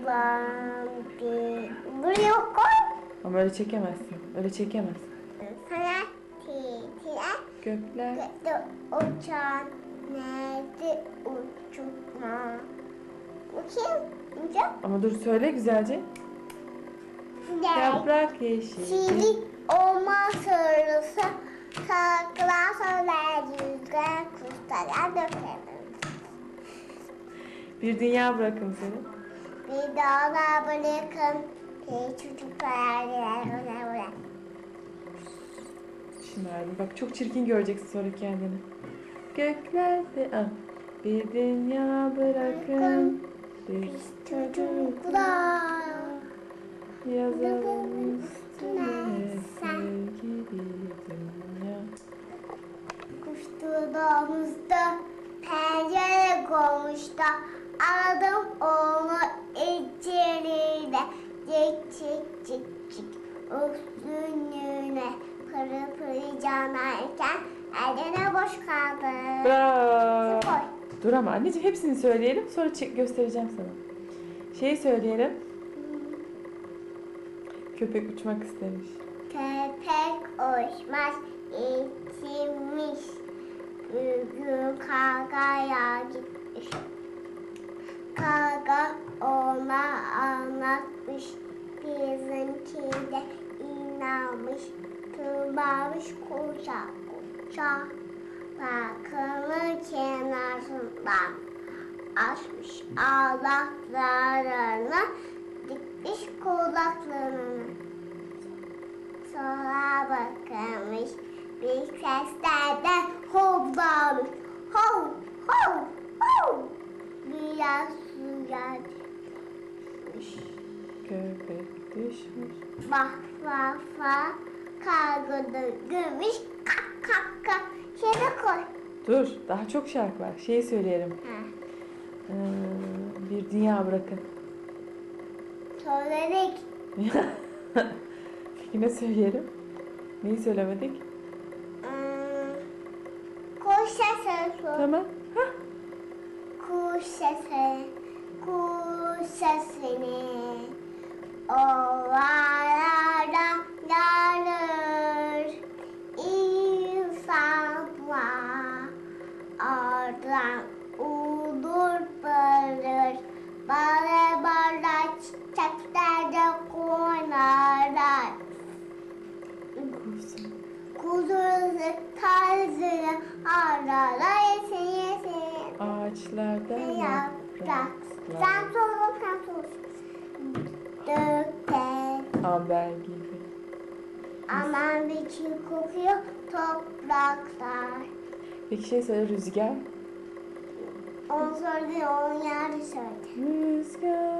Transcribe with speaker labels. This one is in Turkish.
Speaker 1: olan bir buraya koy.
Speaker 2: Ama öyle çekemezsin. Öyle çekemezsin.
Speaker 1: Sana titiler
Speaker 2: Gökler.
Speaker 1: gökte uçan nerede uçma. Bakayım. Uçak.
Speaker 2: Ama dur söyle güzelce. Yaprak yeşil.
Speaker 1: Çiğlik olmaz sarısı. Saklar söyler rüzgar kuşlara dökemez.
Speaker 2: Bir dünya bırakın seni.
Speaker 1: Bir dağlar bırakın. Bir çocuklar ona bırak.
Speaker 2: Şımardım. Bak çok çirkin göreceksin sonra kendini. Göklerde ah, bir dünya bırakın. Bir
Speaker 1: Çocuklar.
Speaker 2: yazalım üstüne sevgili dünya.
Speaker 1: Kuştu damızda pencere koymuşta Aldım onu Cik cik cik cik Üstünlüğüne Pırı pırı canarken Eline boş kaldı
Speaker 2: Bravo. Dur ama anneciğim hepsini söyleyelim sonra çek göstereceğim sana. Şeyi söyleyelim. Köpek uçmak istemiş.
Speaker 1: Köpek uçmaz içmiş Bugün kargaya gitmiş Karga ona anlatmış. Bizimki de inanmış. Tırmanmış kuşa kuşa. Bakımın kenarından Açmış. Ağlaklarını Dikmiş kulaklarını. Sonra bakılmış bir seslerden hoplamış. Düşmüş.
Speaker 2: Köpek düşmüş.
Speaker 1: Vah vah vah. Kargo da gümüş. Kak kak kak. Şöyle koy.
Speaker 2: Dur daha çok şarkı var. Şeyi söyleyelim.
Speaker 1: Ha.
Speaker 2: Ee, bir dünya bırakın.
Speaker 1: Söyledik.
Speaker 2: Peki ne söyleyelim? Neyi söylemedik?
Speaker 1: Hmm. Kuş sesi.
Speaker 2: Tamam. Hah.
Speaker 1: Kuş sesi, kuş sesini ovalardan yarır insanlar. Ardından olur barır Bare bare çiçeklerde oynarlar
Speaker 2: Kursun.
Speaker 1: Kuzusu tarzını ararlar yesin
Speaker 2: Ağaçlarda
Speaker 1: Yaprak.
Speaker 2: yapraklar.
Speaker 1: Dökte.
Speaker 2: Amber gibi.
Speaker 1: Aman biçim kokuyor topraklar.
Speaker 2: Peki şey söyle rüzgar.
Speaker 1: Onu söyledi, onun yeri söyledi.
Speaker 2: Rüzgar.